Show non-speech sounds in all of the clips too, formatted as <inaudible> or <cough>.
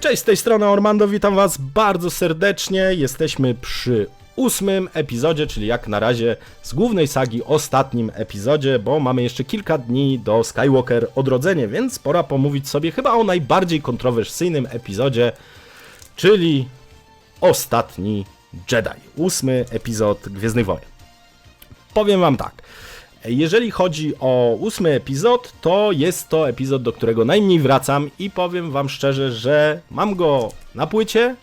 Cześć, z tej strony Ormando, witam was bardzo serdecznie. Jesteśmy przy ósmym epizodzie, czyli jak na razie z głównej sagi ostatnim epizodzie, bo mamy jeszcze kilka dni do Skywalker Odrodzenie, więc pora pomówić sobie chyba o najbardziej kontrowersyjnym epizodzie, czyli Ostatni Jedi. Ósmy epizod Gwiezdnych Wojen. Powiem wam tak. Jeżeli chodzi o ósmy epizod, to jest to epizod, do którego najmniej wracam i powiem wam szczerze, że mam go na płycie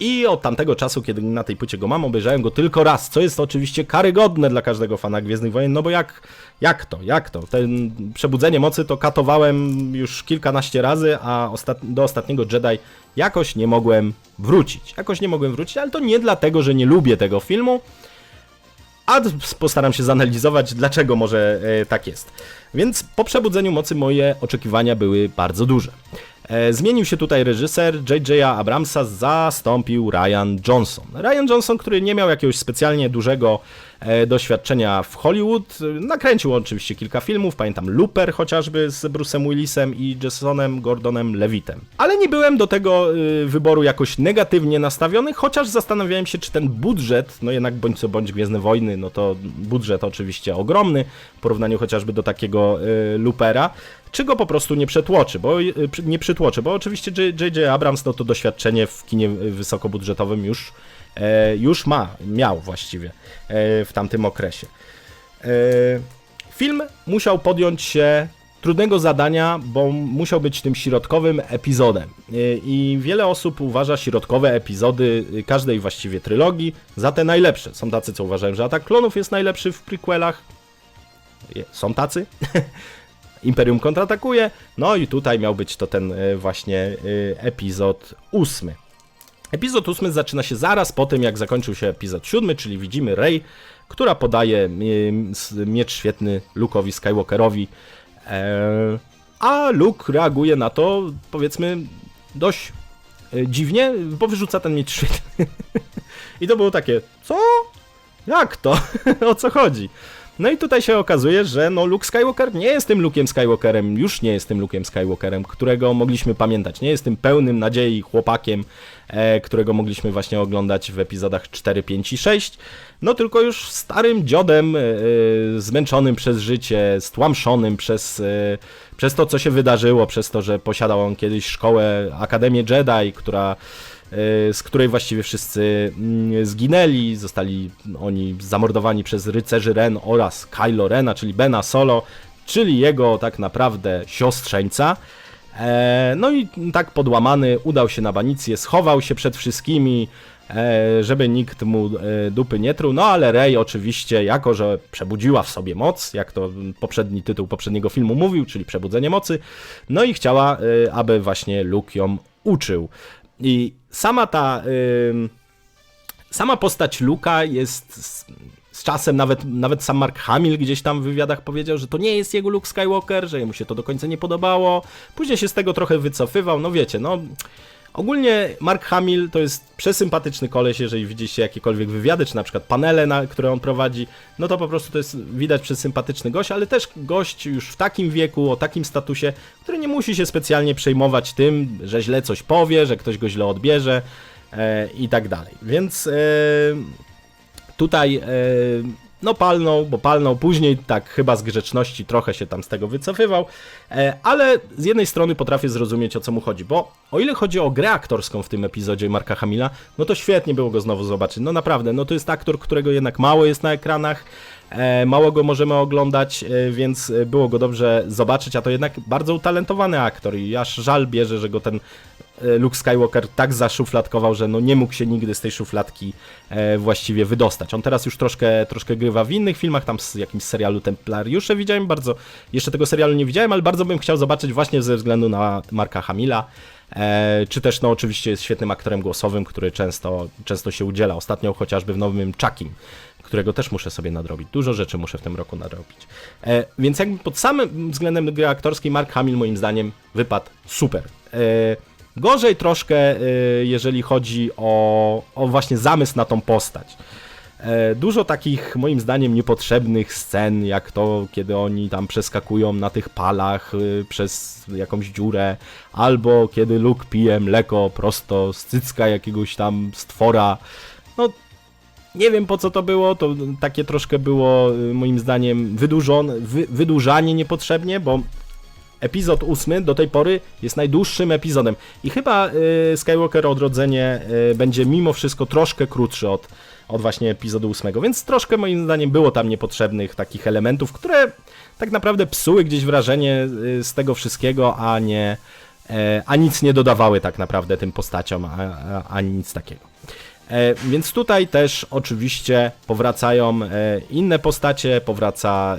i od tamtego czasu, kiedy na tej płycie go mam, obejrzałem go tylko raz, co jest oczywiście karygodne dla każdego fana Gwiezdnych Wojen, no bo jak, jak to, jak to? Ten Przebudzenie Mocy to katowałem już kilkanaście razy, a ostat do ostatniego Jedi jakoś nie mogłem wrócić. Jakoś nie mogłem wrócić, ale to nie dlatego, że nie lubię tego filmu, a postaram się zanalizować, dlaczego może e, tak jest. Więc po przebudzeniu mocy moje oczekiwania były bardzo duże. E, zmienił się tutaj reżyser, J.J. Abramsa zastąpił Ryan Johnson. Ryan Johnson, który nie miał jakiegoś specjalnie dużego e, doświadczenia w Hollywood, e, nakręcił oczywiście kilka filmów, pamiętam Looper chociażby z Bruce'em Willisem i Jasonem Gordonem Levitem. Ale nie byłem do tego y, wyboru jakoś negatywnie nastawiony, chociaż zastanawiałem się, czy ten budżet, no jednak bądź co bądź Gwiezdne Wojny, no to budżet oczywiście ogromny, w porównaniu chociażby do takiego Loopera, czy go po prostu nie przetłoczy, bo y, nie przytłoczy, bo oczywiście J.J. Abrams no to doświadczenie w kinie wysokobudżetowym już, e, już ma, miał właściwie e, w tamtym okresie. E, Film musiał podjąć się trudnego zadania, bo musiał być tym środkowym epizodem. I wiele osób uważa środkowe epizody y, każdej właściwie trylogii za te najlepsze. Są tacy, co uważają, że Atak Klonów jest najlepszy w prequelach. Są tacy. <laughs> Imperium kontratakuje. No i tutaj miał być to ten e, właśnie e, epizod ósmy. Epizod ósmy zaczyna się zaraz po tym, jak zakończył się epizod siódmy, czyli widzimy Rey, która podaje s- miecz świetny Luke'owi Skywalkerowi, e, a Luke reaguje na to, powiedzmy, dość e, dziwnie, bo wyrzuca ten miecz świetny. <laughs> I to było takie, co? Jak to? <laughs> o co chodzi? No i tutaj się okazuje, że no Luke Skywalker nie jest tym Luke'em Skywalkerem, już nie jest tym Luke'em Skywalkerem, którego mogliśmy pamiętać. Nie jest tym pełnym nadziei chłopakiem, e, którego mogliśmy właśnie oglądać w epizodach 4, 5 i 6. No tylko już starym dziodem, e, e, zmęczonym przez życie, stłamszonym przez, e, przez to, co się wydarzyło, przez to, że posiadał on kiedyś szkołę, Akademię Jedi, która z której właściwie wszyscy mm, zginęli, zostali oni zamordowani przez rycerzy Ren oraz Kylo Rena, czyli Bena Solo, czyli jego tak naprawdę siostrzeńca. E, No i tak podłamany udał się na banicję, schował się przed wszystkimi, e, żeby nikt mu e, dupy nie truł, no ale Rey oczywiście, jako że przebudziła w sobie moc, jak to poprzedni tytuł poprzedniego filmu mówił, czyli Przebudzenie Mocy, no i chciała, e, aby właśnie Luke ją uczył. I sama ta. sama postać Luka jest z, z czasem, nawet, nawet sam Mark Hamill gdzieś tam w wywiadach powiedział, że to nie jest jego Luke Skywalker, że mu się to do końca nie podobało. Później się z tego trochę wycofywał. No wiecie, no. Ogólnie Mark Hamill to jest przesympatyczny koleś, jeżeli widzieliście jakiekolwiek wywiady, czy na przykład panele, na, które on prowadzi, no to po prostu to jest widać przesympatyczny gość, ale też gość już w takim wieku, o takim statusie, który nie musi się specjalnie przejmować tym, że źle coś powie, że ktoś go źle odbierze e, i tak dalej. Więc e, tutaj e, no palnął, bo palnął później, tak chyba z grzeczności trochę się tam z tego wycofywał, e, ale z jednej strony potrafię zrozumieć o co mu chodzi, bo o ile chodzi o grę aktorską w tym epizodzie Marka Hamila, no to świetnie było go znowu zobaczyć, no naprawdę, no to jest aktor, którego jednak mało jest na ekranach, mało go możemy oglądać, e, więc e, było go dobrze zobaczyć, a to jednak bardzo utalentowany aktor i aż żal bierze, że go ten e, Luke Skywalker tak zaszufladkował, że no nie mógł się nigdy z tej szufladki e, właściwie wydostać. On teraz już troszkę, troszkę grywa w innych filmach, tam z jakimś serialu Templariusze widziałem, bardzo, jeszcze tego serialu nie widziałem, ale bardzo bym chciał zobaczyć właśnie ze względu na Marka Hamila, e, czy też no oczywiście jest świetnym aktorem głosowym, który często, często się udziela, ostatnio chociażby w nowym Chuckim, którego też muszę sobie nadrobić. Dużo rzeczy muszę w tym roku nadrobić. E, więc jakby pod samym względem gry aktorskiej Mark Hamill moim zdaniem wypadł super. E, gorzej troszkę, e, jeżeli chodzi o, o właśnie zamysł na tą postać. E, Dużo takich, moim zdaniem, niepotrzebnych scen, jak to, kiedy oni tam przeskakują na tych palach y, przez jakąś dziurę, albo kiedy Luke pije mleko prosto z cycka jakiegoś tam stwora. No, nie wiem po co to było, to takie troszkę było, y, moim zdaniem, wydłużone, wy, wydłużanie niepotrzebnie, bo epizod ósmy do tej pory jest najdłuższym epizodem. I chyba y, Skywalker Odrodzenie y, będzie mimo wszystko troszkę krótszy od, od właśnie epizodu ósmego, więc troszkę moim zdaniem było tam niepotrzebnych takich elementów, które tak naprawdę psuły gdzieś wrażenie y, z tego wszystkiego, a nie e, a nic nie dodawały tak naprawdę tym postaciom, ani nic takiego. E, więc tutaj też oczywiście powracają e, inne postacie, powraca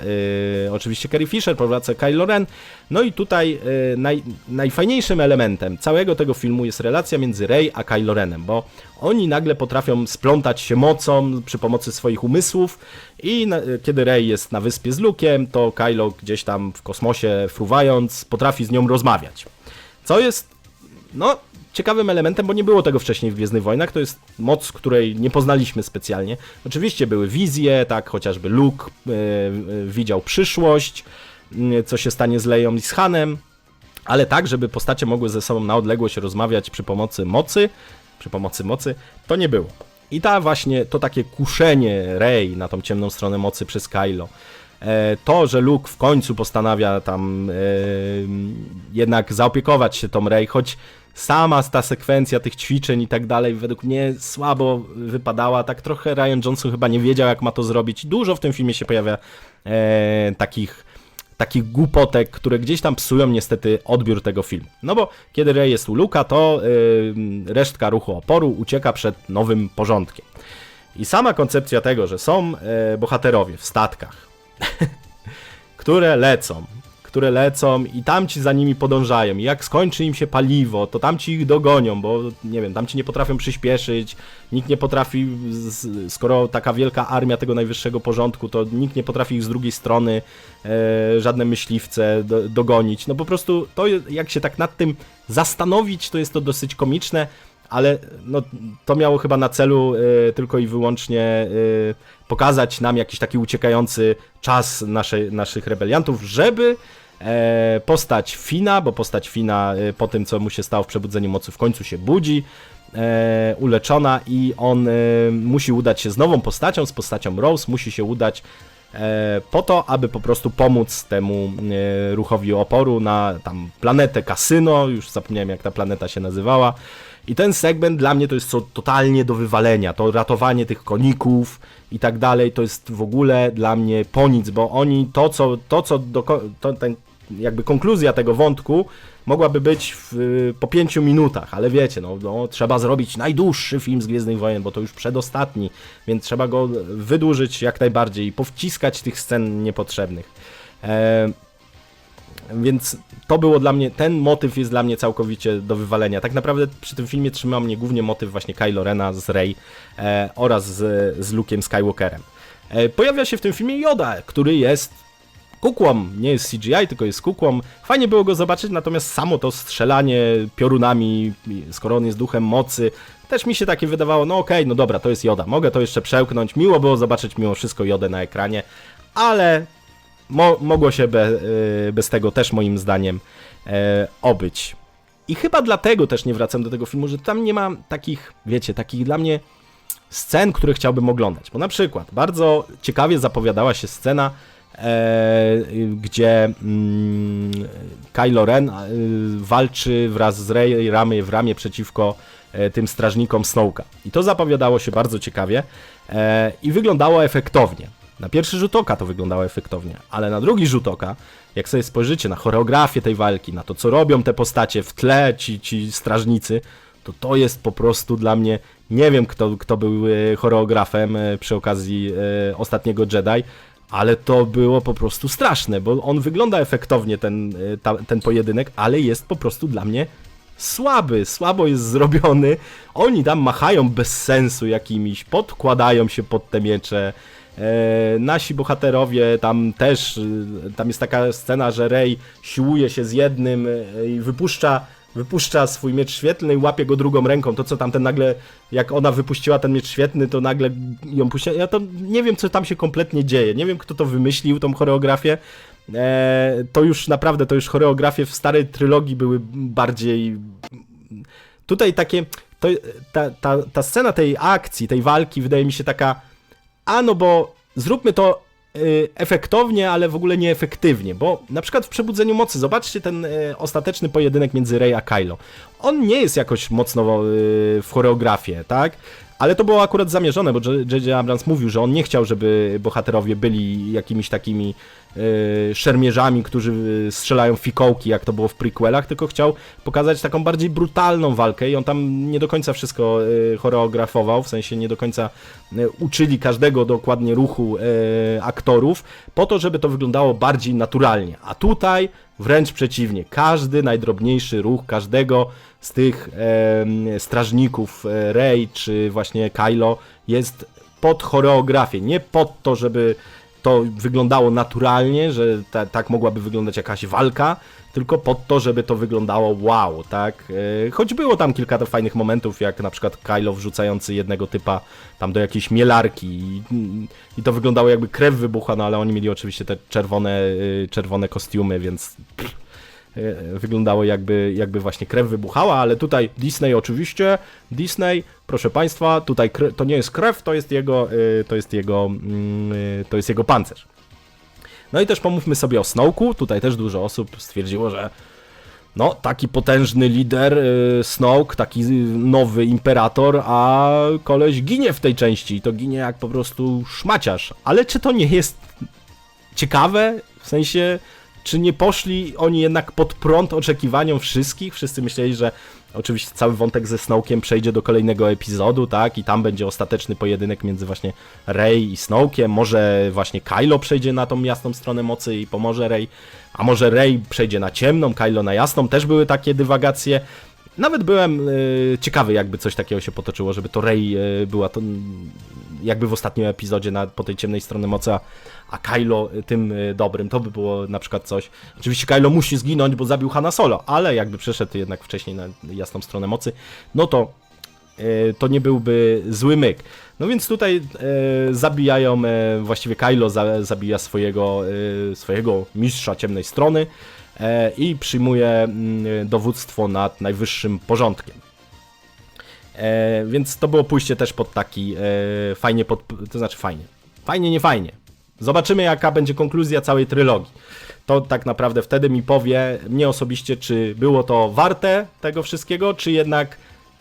e, oczywiście Carrie Fisher, powraca Kylo Ren. No i tutaj naj, najfajniejszym elementem całego tego filmu jest relacja między Rey a Kylo Renem, bo oni nagle potrafią splątać się mocą przy pomocy swoich umysłów i na, kiedy Rey jest na wyspie z Luke'em, to Kylo gdzieś tam w kosmosie fruwając potrafi z nią rozmawiać. Co jest no, ciekawym elementem, bo nie było tego wcześniej w Gwiezdnych Wojnach. To jest moc, której nie poznaliśmy specjalnie. Oczywiście były wizje, tak, chociażby Luke e, widział przyszłość, m, co się stanie z Leją i z Hanem, ale tak, żeby postacie mogły ze sobą na odległość rozmawiać przy pomocy mocy, przy pomocy mocy, to nie było. I ta właśnie, to takie kuszenie Rey na tą ciemną stronę mocy przez Kylo, e, to, że Luke w końcu postanawia tam e, jednak zaopiekować się tą Rey, choć sama ta sekwencja tych ćwiczeń i tak dalej według mnie słabo wypadała, tak trochę Ryan Johnson chyba nie wiedział jak ma to zrobić. Dużo w tym filmie się pojawia e, takich takich głupotek, które gdzieś tam psują niestety odbiór tego filmu. No bo kiedy Rey jest u Luka, to yy, resztka ruchu oporu ucieka przed nowym porządkiem. I sama koncepcja tego, że są yy, bohaterowie w statkach, <laughs> które lecą, które lecą i tamci za nimi podążają. I jak skończy im się paliwo, to tamci ich dogonią, bo nie wiem, tamci nie potrafią przyspieszyć, nikt nie potrafi, skoro taka wielka armia tego najwyższego porządku, to nikt nie potrafi ich z drugiej strony, e, żadne myśliwce do, dogonić. No po prostu to, jak się tak nad tym zastanowić, to jest to dosyć komiczne, ale no, to miało chyba na celu e, tylko i wyłącznie e, pokazać nam jakiś taki uciekający czas naszych rebeliantów, żeby postać Fina, bo postać Fina e, po tym, co mu się stało w Przebudzeniu Mocy, w końcu się budzi, e, uleczona i on e, musi udać się z nową postacią, z postacią Rose, musi się udać e, po to, aby po prostu pomóc temu e, ruchowi oporu na tam planetę Kasyno, już zapomniałem jak ta planeta się nazywała. I ten segment dla mnie to jest co totalnie do wywalenia. To ratowanie tych koników i tak dalej, to jest w ogóle dla mnie po nic, bo oni to, co, to, co do, to, ten, jakby konkluzja tego wątku mogłaby być w, po pięciu minutach, ale wiecie, no, no, trzeba zrobić najdłuższy film z Gwiezdnych Wojen, bo to już przedostatni, więc trzeba go wydłużyć jak najbardziej i powciskać tych scen niepotrzebnych. E, więc to było dla mnie, ten motyw jest dla mnie całkowicie do wywalenia. Tak naprawdę przy tym filmie trzymał mnie głównie motyw właśnie Kylo Rena z Rey e, oraz z, z Luke'em Skywalkerem. E, pojawia się w tym filmie Yoda, który jest kukłą, nie jest CGI, tylko jest kukłą. Fajnie było go zobaczyć, natomiast samo to strzelanie piorunami, skoro on jest duchem mocy, też mi się takie wydawało, no okej, okay, no dobra, to jest Yoda, mogę to jeszcze przełknąć. Miło było zobaczyć mimo wszystko Jodę na ekranie, ale mo mogło się be, y, bez tego też moim zdaniem e, obyć. I chyba dlatego też nie wracam do tego filmu, że tam nie ma takich, wiecie, takich dla mnie scen, które chciałbym oglądać. Bo na przykład bardzo ciekawie zapowiadała się scena, gdzie mm, Kylo Ren e, walczy wraz z Rey ramię w ramię przeciwko e, tym strażnikom Snowka. I to zapowiadało się bardzo ciekawie e, i wyglądało efektownie. Na pierwszy rzut oka to wyglądało efektownie, ale na drugi rzut oka, jak sobie spojrzycie na choreografię tej walki, na to, co robią te postacie w tle, ci, ci strażnicy, to to jest po prostu dla mnie, nie wiem kto, kto był e, choreografem e, przy okazji e, ostatniego Jedi, ale to było po prostu straszne, bo on wygląda efektownie, ten, ta, ten pojedynek, ale jest po prostu dla mnie słaby, słabo jest zrobiony. Oni tam machają bez sensu jakimiś, podkładają się pod te miecze. E, nasi bohaterowie tam też, e, tam jest taka scena, że Rey siłuje się z jednym e, i wypuszcza wypuszcza swój miecz świetlny i łapie go drugą ręką. To co tam ten nagle, jak ona wypuściła ten miecz świetlny, to nagle ją puściła. Ja to nie wiem, co tam się kompletnie dzieje. Nie wiem, kto to wymyślił, tą choreografię. E, to już naprawdę, to już choreografie w starej trylogii były bardziej. Tutaj takie. To, ta, ta, ta scena tej akcji, tej walki, wydaje mi się taka. A no bo zróbmy to efektownie, ale w ogóle nieefektywnie, bo na przykład w Przebudzeniu Mocy, zobaczcie ten y, ostateczny pojedynek między Rey a Kylo. On nie jest jakoś mocno y, w choreografię, tak? Ale to było akurat zamierzone, bo J.J. Abrams mówił, że on nie chciał, żeby bohaterowie byli jakimiś takimi szermierzami, którzy y, strzelają fikołki, jak to było w prequelach, tylko chciał pokazać taką bardziej brutalną walkę i on tam nie do końca wszystko yy, choreografował, w sensie nie do końca uczyli każdego dokładnie ruchu aktorów, po to, żeby to wyglądało bardziej naturalnie. A tutaj wręcz przeciwnie, każdy najdrobniejszy ruch każdego z tych strażników e, Rey czy właśnie Kylo jest pod choreografię, nie pod to, żeby to wyglądało naturalnie, że ta, tak mogłaby wyglądać jakaś walka, tylko pod to, żeby to wyglądało wow, tak? E, choć było tam kilka fajnych momentów, jak na przykład Kylo wrzucający jednego typa tam do jakiejś mielarki i, i to wyglądało jakby krew wybucha, no ale oni mieli oczywiście te czerwone, e, czerwone kostiumy, więc pff, wyglądało jakby, jakby właśnie krew wybuchała, ale tutaj Disney oczywiście, Disney, proszę Państwa, tutaj to nie jest krew, to jest jego, e, to jest jego, mm, e, to jest jego pancerz. No i też pomówmy sobie o Snoke'u, tutaj też dużo osób stwierdziło, że no, taki potężny lider Snoke, taki nowy imperator, a koleś ginie w tej części. To ginie jak po prostu szmaciarz. Ale czy to nie jest ciekawe? W sensie, czy nie poszli oni jednak pod prąd oczekiwaniom wszystkich? Wszyscy myśleli, że oczywiście cały wątek ze Snowkiem przejdzie do kolejnego epizodu, tak? I tam będzie ostateczny pojedynek między właśnie Rey i Snowkiem. Może właśnie Kylo przejdzie na tą jasną stronę mocy i pomoże Rey, a może Rey przejdzie na ciemną, Kylo na jasną. Też były takie dywagacje. Nawet byłem y, ciekawy, jakby coś takiego się potoczyło, żeby to Rey y, była to jakby w ostatnim epizodzie na, po tej ciemnej stronie mocy, a, Kylo tym y, dobrym, to by było na przykład coś. Oczywiście Kylo musi zginąć, bo zabił Hanna Solo, ale jakby przeszedł jednak wcześniej na jasną stronę mocy, no to y, to nie byłby zły myk. No więc tutaj e, zabijają, e, właściwie Kylo za, zabija swojego, e, swojego mistrza ciemnej strony e, i przyjmuje mm, dowództwo nad najwyższym porządkiem. E, więc to było pójście też pod taki e, fajnie, pod, to znaczy fajnie. Fajnie, nie fajnie. Zobaczymy, jaka będzie konkluzja całej trylogii. To tak naprawdę wtedy mi powie, mnie osobiście, czy było to warte tego wszystkiego, czy jednak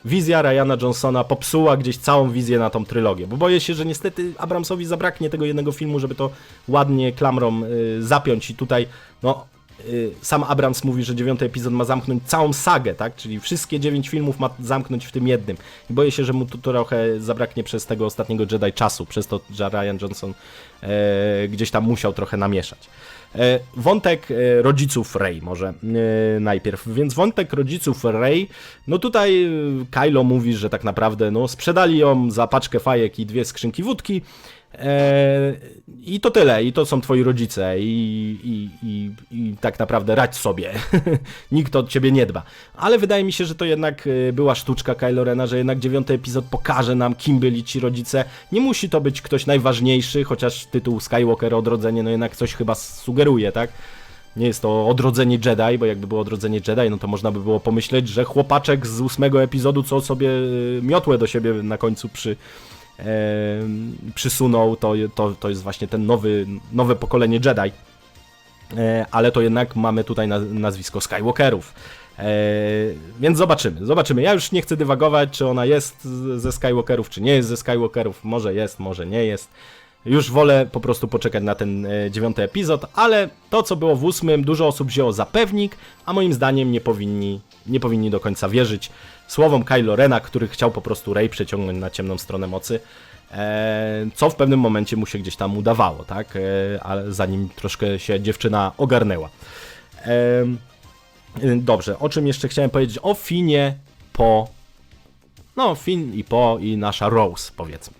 wizja Ryana Johnsona popsuła gdzieś całą wizję na tą trylogię. Bo boję się, że niestety Abramsowi zabraknie tego jednego filmu, żeby to ładnie klamrą y, zapiąć i tutaj, no, sam Abrams mówi, że dziewiąty epizod ma zamknąć całą sagę, tak? Czyli wszystkie dziewięć filmów ma zamknąć w tym jednym. I boję się, że mu tu trochę zabraknie przez tego ostatniego Jedi czasu, przez to, że Ryan Johnson e, gdzieś tam musiał trochę namieszać. E, wątek e, rodziców Rey może e, najpierw. Więc wątek rodziców Rey, no tutaj e, Kylo mówi, że tak naprawdę no, sprzedali ją za paczkę fajek i dwie skrzynki wódki I to tyle, i to są twoi rodzice, i, i, i, i tak naprawdę radź sobie. <laughs> Nikt od ciebie nie dba. Ale wydaje mi się, że to jednak e, była sztuczka Kylo Rena, że jednak dziewiąty epizod pokaże nam, kim byli ci rodzice. Nie musi to być ktoś najważniejszy, chociaż tytuł Skywalker Odrodzenie, no jednak coś chyba sugeruje, tak? Nie jest to odrodzenie Jedi, bo jakby było odrodzenie Jedi, no to można by było pomyśleć, że chłopaczek z ósmego epizodu, co sobie e, miotłę do siebie na końcu przy przysunął, to, to, to jest właśnie ten nowy, nowe pokolenie Jedi. E, ale to jednak mamy tutaj nazwisko Skywalkerów. E, więc zobaczymy, zobaczymy. Ja już nie chcę dywagować, czy ona jest ze Skywalkerów, czy nie jest ze Skywalkerów. Może jest, może nie jest. Już wolę po prostu poczekać na ten e, dziewiąty epizod, ale to, co było w ósmym, dużo osób wzięło za pewnik, a moim zdaniem nie powinni, nie powinni do końca wierzyć słowom Kylo Rena, który chciał po prostu Rey przeciągnąć na ciemną stronę mocy, e, co w pewnym momencie mu się gdzieś tam udawało, tak? E, ale zanim troszkę się dziewczyna ogarnęła. E, dobrze, o czym jeszcze chciałem powiedzieć? O Finie po... No, Fin i po i nasza Rose, powiedzmy.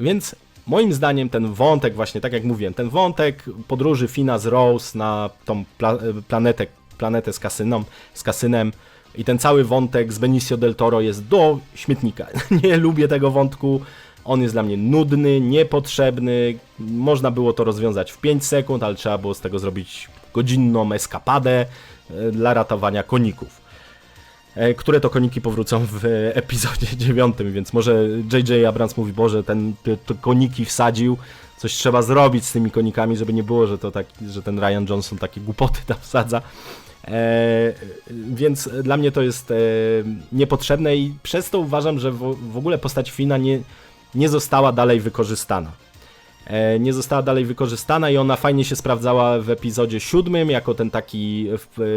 Więc moim zdaniem ten wątek właśnie, tak jak mówiłem, ten wątek podróży Fina z Rose na tą pla planetę planetę z kasyną, z kasynem i ten cały wątek z Benicio del Toro jest do śmietnika. <laughs> Nie lubię tego wątku. On jest dla mnie nudny, niepotrzebny. Można było to rozwiązać w 5 sekund, ale trzeba było z tego zrobić godzinną eskapadę e, dla ratowania koników. E, Które to koniki powrócą w e, epizodzie <laughs> 9, więc może J.J. Abrams mówi, Boże, ten te, te koniki wsadził, coś trzeba zrobić z tymi konikami, żeby nie było, że to tak, że ten Ryan Johnson takie głupoty tam wsadza. E, więc dla mnie to jest e, niepotrzebne i przez to uważam, że w, ogóle postać Fina nie, nie została dalej wykorzystana. E, nie została dalej wykorzystana i ona fajnie się sprawdzała w epizodzie siódmym, jako ten taki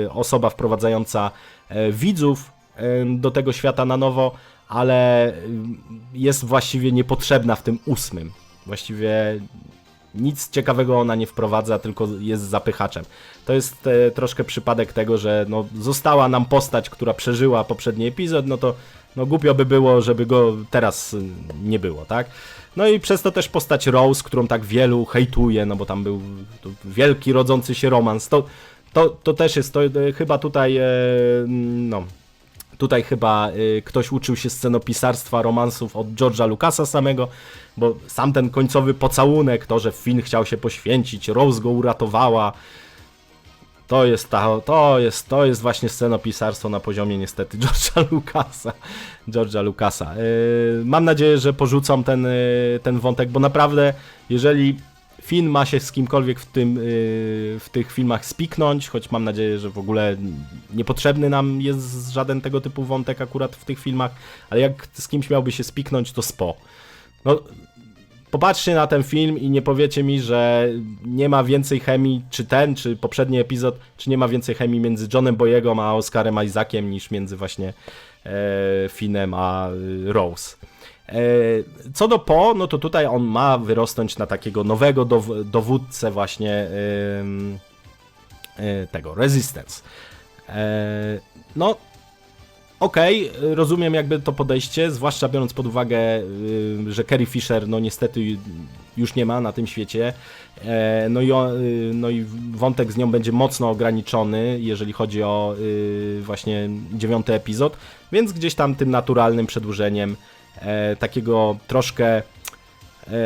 osoba wprowadzająca widzów do tego świata na nowo, ale jest właściwie niepotrzebna w tym ósmym. Właściwie nic ciekawego ona nie wprowadza, tylko jest zapychaczem. To jest e, troszkę przypadek tego, że no, została nam postać, która przeżyła poprzedni epizod, no to no, głupio by było, żeby go teraz y, nie było, tak? No i przez to też postać Rose, którą tak wielu hejtuje, no bo tam był wielki rodzący się romans. To, to, to też jest, to e, chyba tutaj, e, no, Tutaj chyba y, ktoś uczył się scenopisarstwa romansów od George'a Lucasa samego, bo sam ten końcowy pocałunek, to, że Finn chciał się poświęcić, Rose go uratowała, to jest, ta, to jest, to jest właśnie scenopisarstwo na poziomie niestety George'a Lucasa. George'a Lucasa. Y, mam nadzieję, że porzucą ten, y, ten wątek, bo naprawdę, jeżeli Finn ma się z kimkolwiek w, tym, y, w tych filmach spiknąć, choć mam nadzieję, że w ogóle niepotrzebny nam jest żaden tego typu wątek akurat w tych filmach, ale jak z kimś miałby się spiknąć, to spo. No, popatrzcie na ten film i nie powiecie mi, że nie ma więcej chemii, czy ten, czy poprzedni epizod, czy nie ma więcej chemii między Johnem Boyegą a Oscarem Isaaciem niż między właśnie e, Finnem a y, Rose. E, Co do Po, no to tutaj on ma wyrosnąć na takiego nowego dow- dowódcę właśnie y, tego, Resistance. E, No, okej, rozumiem jakby to podejście, zwłaszcza biorąc pod uwagę, że Carrie Fisher no niestety już nie ma na tym świecie. E, No i, no i wątek z nią będzie mocno ograniczony, jeżeli chodzi o y, właśnie dziewiąty epizod, więc gdzieś tam tym naturalnym przedłużeniem e, takiego troszkę e,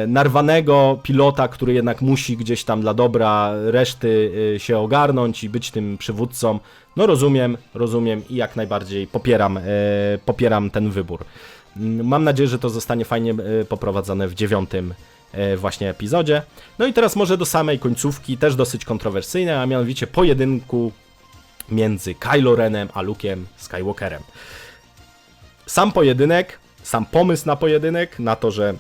narwanego pilota, który jednak musi gdzieś tam dla dobra reszty e, się ogarnąć i być tym przywódcą. No rozumiem, rozumiem i jak najbardziej popieram, e, popieram ten wybór. Mm, Mam nadzieję, że to zostanie fajnie poprowadzone w dziewiątym właśnie epizodzie. No i teraz może do samej końcówki, też dosyć kontrowersyjne, a mianowicie pojedynku między Kylo Renem a Luke'em Skywalkerem. Sam pojedynek, sam pomysł na pojedynek, na to, że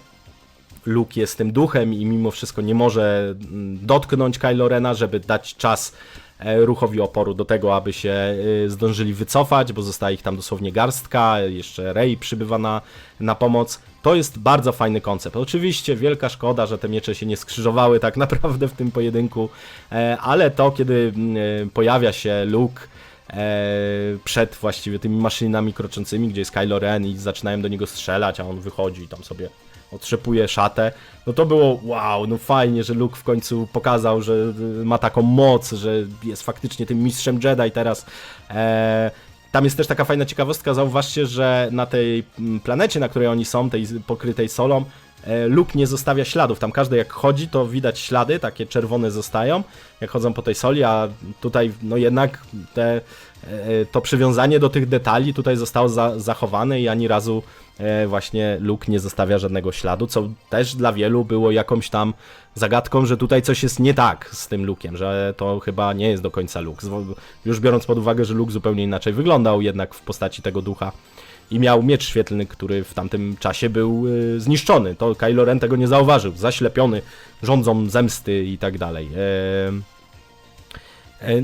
Luke jest tym duchem i mimo wszystko nie może mm, dotknąć Kylo Rena, żeby dać czas e, ruchowi oporu do tego, aby się e, zdążyli wycofać, bo zostaje ich tam dosłownie garstka, jeszcze Rey przybywa na, na pomoc. To jest bardzo fajny koncept. Oczywiście wielka szkoda, że te miecze się nie skrzyżowały tak <laughs> naprawdę w tym pojedynku, e, ale to, kiedy mm, pojawia się Luke przed właściwie tymi maszynami kroczącymi, gdzie jest Kylo Ren i zaczynają do niego strzelać, a on wychodzi i tam sobie otrzepuje szatę, no to było wow, no fajnie, że Luke w końcu pokazał, że y, ma taką moc, że jest faktycznie tym mistrzem Jedi teraz. E, tam jest też taka fajna ciekawostka, zauważcie, że na tej mm, planecie, na której oni są, tej pokrytej solą, e, Luke nie zostawia śladów. Tam każdy jak chodzi, to widać ślady, takie czerwone zostają, jak chodzą po tej soli, a tutaj no jednak te, e, to przywiązanie do tych detali tutaj zostało za, zachowane i ani razu e, właśnie Luke nie zostawia żadnego śladu, co też dla wielu było jakąś tam zagadką, że tutaj coś jest nie tak z tym Luke'iem, że to chyba nie jest do końca Luke. Już biorąc pod uwagę, że Luke zupełnie inaczej wyglądał jednak w postaci tego ducha i miał miecz świetlny, który w tamtym czasie był y, zniszczony. To Kylo Ren tego nie zauważył, zaślepiony rządzą zemsty i tak dalej. Em, E,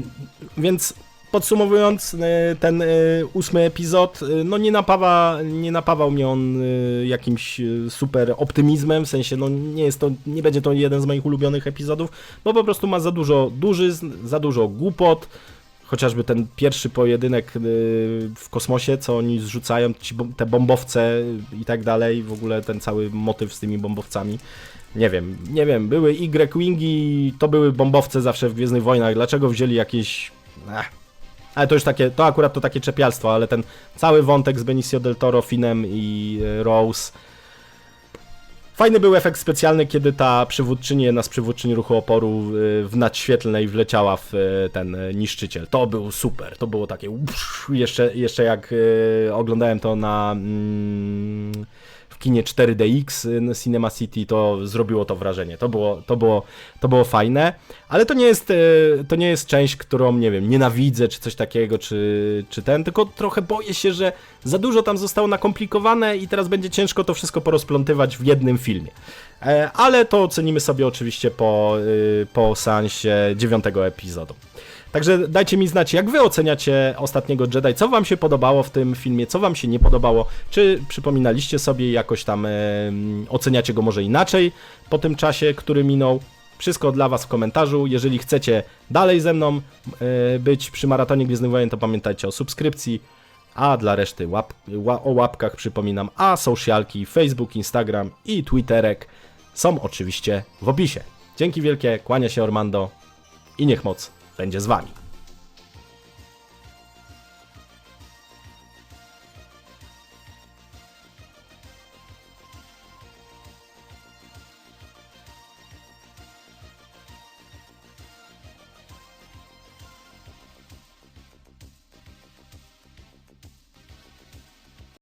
Więc podsumowując, e, ten e, ósmy epizod, e, no nie, napawa, nie napawał mnie on e, jakimś e, super optymizmem, w sensie no nie jest to, nie będzie to jeden z moich ulubionych epizodów, bo po prostu ma za dużo dużyzn, za dużo głupot, chociażby ten pierwszy pojedynek e, w kosmosie, co oni zrzucają, ci, te bombowce i tak dalej, w ogóle ten cały motyw z tymi bombowcami. Nie wiem, nie wiem, były Y-Wingi, to były bombowce zawsze w Gwiezdnych Wojnach, dlaczego wzięli jakieś... Ech, Ale to już takie, to akurat to takie czepialstwo, ale ten cały wątek z Benicio del Toro, Finem i e, Rose. Fajny był efekt specjalny, kiedy ta przywódczyni, jedna z przywódczyń ruchu oporu w nadświetlnej wleciała w y, ten y, niszczyciel. To był super, to było takie jeszcze, jeszcze jak y, oglądałem to na mm, kinie 4DX y, Cinema City, to zrobiło to wrażenie. To było, to było, to było fajne, ale to nie jest, y, to nie jest część, którą, nie wiem, nienawidzę, czy coś takiego, czy, czy ten, tylko trochę boję się, że za dużo tam zostało nakomplikowane i teraz będzie ciężko to wszystko porozplątywać w jednym filmie. E, Ale to ocenimy sobie oczywiście po, y, po seansie dziewiątego epizodu. Także dajcie mi znać, jak wy oceniacie ostatniego Jedi, co wam się podobało w tym filmie, co wam się nie podobało, czy przypominaliście sobie jakoś tam, e, oceniacie go może inaczej po tym czasie, który minął. Wszystko dla was w komentarzu. Jeżeli chcecie dalej ze mną e, być przy maratonie Gwiezdnych Wojen, to pamiętajcie o subskrypcji, a dla reszty łap, ła, o łapkach przypominam, a socialki, Facebook, Instagram i Twitterek są oczywiście w opisie. Dzięki wielkie, kłania się Ormando i niech moc będzie z wami.